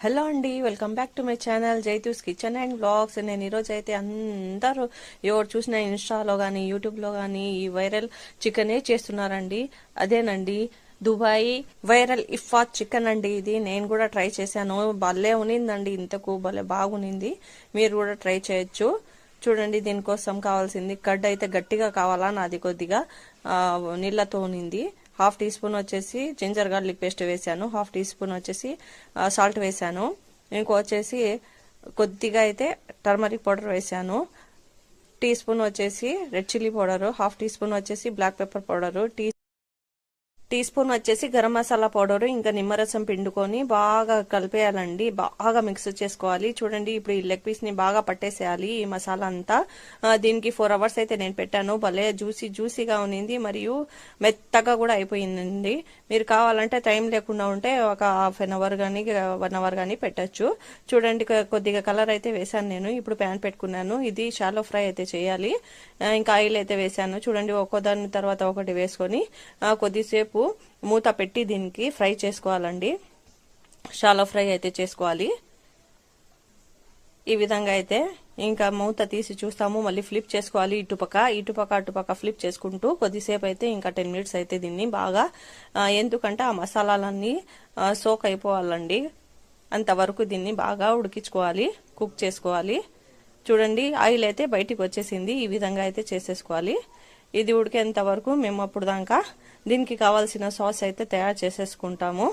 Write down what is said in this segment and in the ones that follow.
Hello అండి welcome back to my channel Jaithus kitchen and blogs నేను ఈరోజు అయితే అందరూ ఎవరు చూసిన ఇన్స్టాలో కానీ యూట్యూబ్లో కానీ ఈ వైరల్ చికెనే చేస్తున్నారండి. అదేనండి దుబాయ్ వైరల్ ఇఫాత్ చికెన్ అండి ఇది. నేను కూడా ట్రై చేశాను. భలే ఉనిందండి ఇంతకు భలే బాగునింది. మీరు కూడా ట్రై చేయొచ్చు. చూడండి దీనికోసం కావాల్సింది కడ్ అయితే గట్టిగా కావాలా? నాది కొద్దిగా ఆ, నీళ్ళతో ఉనింది. హాఫ్ టీ స్పూన్ వచ్చేసి జింజర్ గార్లిక్ పేస్ట్ వేసాను హాఫ్ టీ స్పూన్ వచ్చేసి సాల్ట్ వేసాను ఇంకో వచ్చేసి కొద్దిగా అయితే టర్మరిక్ పౌడర్ వేసాను టీ స్పూన్ వచ్చేసి red chilli powder half teaspoon వచ్చేసి black pepper powder tea teaspoon వచ్చేసి గరం మసాలా పౌడర్ ఇంకా నిమ్మరసం పిండుకొని బాగా కలిపేయాలండి. బాగా మిక్స్ చేసుకోవాలి. చూడండి ఇప్పుడు ఈ లెగ్ పీస్ని బాగా పట్టేసేయాలి ఈ మసాలా అంతా. దీనికి ఫోర్ అవర్స్ అయితే నేను పెట్టాను. భలే జ్యూసీ జ్యూసీగా ఉన్నింది. మరియు మెత్తగా కూడా అయిపోయిందండి. మీరు కావాలంటే టైం లేకుండా ఉంటే ఒక హాఫ్ అన్ అవర్ కానీ వన్ అవర్ కానీ పెట్టచ్చు. చూడండి కొద్దిగా కలర్ అయితే వేసాను నేను. ఇప్పుడు ప్యాన్ పెట్టుకున్నాను. ఇది షాలో ఫ్రై అయితే చేయాలి. ఇంకా ఆయిల్ అయితే వేసాను చూడండి ఒక్కో దాని తర్వాత ఒకటి వేసుకొని కొద్దిసేపు కొద్దిసేపు మూత పెట్టి దీనికి ఫ్రై చేసుకోవాలండి. షాలో ఫ్రై అయితే చేసుకోవాలి. ఈ విధంగా అయితే ఇంకా మూత తీసి చూస్తాము మళ్ళీ ఫ్లిప్ చేసుకోవాలి ఇటుపక్క. ఇటుపక్క అటుపక్క ఫ్లిప్ చేసుకుంటూ కొద్దిసేపు అయితే ఇంకా టెన్ మినిట్స్ అయితే దీన్ని బాగా ఎందుకంటే ఆ మసాలాలన్నీ సోక్ అయిపోవాలండి. అంతవరకు దీన్ని బాగా ఉడికించుకోవాలి కుక్ చేసుకోవాలి. చూడండి ఆయిల్ అయితే బయటికి వచ్చేసింది. ఈ విధంగా అయితే చేసేసుకోవాలి. ఇది ఉడికేంత వరకు మేము అప్పుడు దాకా దీనికి కావాల్సిన సాస్ అయితే తయారు చేసేసుకుంటాము.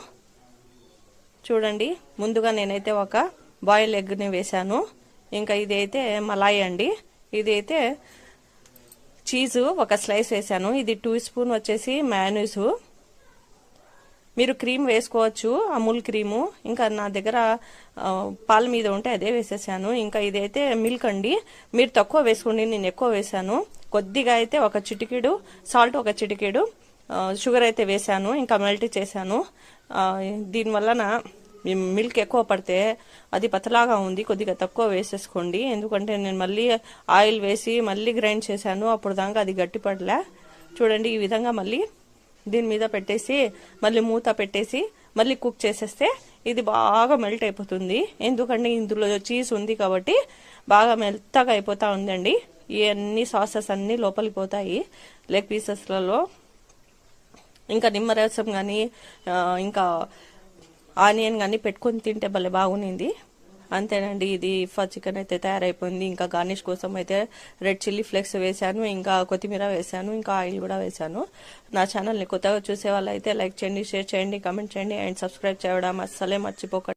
చూడండి ముందుగా నేనైతే ఒక బాయిల్ ఎగ్ని వేశాను. ఇంకా ఇది అయితే మలాయి అండి. ఇది అయితే చీజు ఒక స్లైస్ వేశాను. ఇది టూ స్పూన్ వచ్చేసి మ్యానూసు మీరు క్రీమ్ వేసుకోవచ్చు అమూల్ క్రీము. ఇంకా నా దగ్గర పాల మీద ఉంటే అదే వేసేసాను. ఇంకా ఇదైతే మిల్క్ అండి. మీరు తక్కువ వేసుకోండి నేను ఎక్కువ వేసాను కొద్దిగా అయితే ఒక చిటికెడు సాల్ట్ ఒక చిటికెడు షుగర్ అయితే వేసాను ఇంకా మెల్ట్ చేశాను. దీనివలన మిల్క్ ఎక్కువ పడితే అది పతలాగా ఉంది కొద్దిగా తక్కువ వేసేసుకోండి. ఎందుకంటే నేను మళ్ళీ ఆయిల్ వేసి మళ్ళీ గ్రైండ్ చేశాను అప్పుడు దాకా అది గట్టి పడలే. చూడండి ఈ విధంగా మళ్ళీ దీని మీద పెట్టేసి మళ్ళీ మూత పెట్టేసి మళ్ళీ కుక్ చేసేస్తే ఇది బాగా మెల్ట్ అయిపోతుంది. ఎందుకంటే ఇందులో చీజ్ ఉంది కాబట్టి బాగా మెత్తగా అయిపోతూ ఉందండి. ఇవన్నీ సాసెస్ అన్నీ లోపలికి పోతాయి లెగ్ పీసెస్లలో. ఇంకా నిమ్మరసం కానీ ఇంకా ఆనియన్ కానీ పెట్టుకొని తింటే భలే బాగునింది అంతేనండి ఇది ఫా చికెన్ అయితే తయారైపోయింది. ఇంకా గార్నిష్ కోసం అయితే రెడ్ చిల్లీ ఫ్లేక్స్ వేశాను ఇంకా కొత్తిమీర వేశాను ఇంకా ఆయిల్ కూడా వేశాను. నా ఛానల్ని కొత్తగా చూసే వాళ్ళు అయితే లైక్ చేయండి షేర్ చేయండి కమెంట్ చేయండి అండ్ సబ్స్క్రైబ్ చేయడం అస్సలే మర్చిపోకండి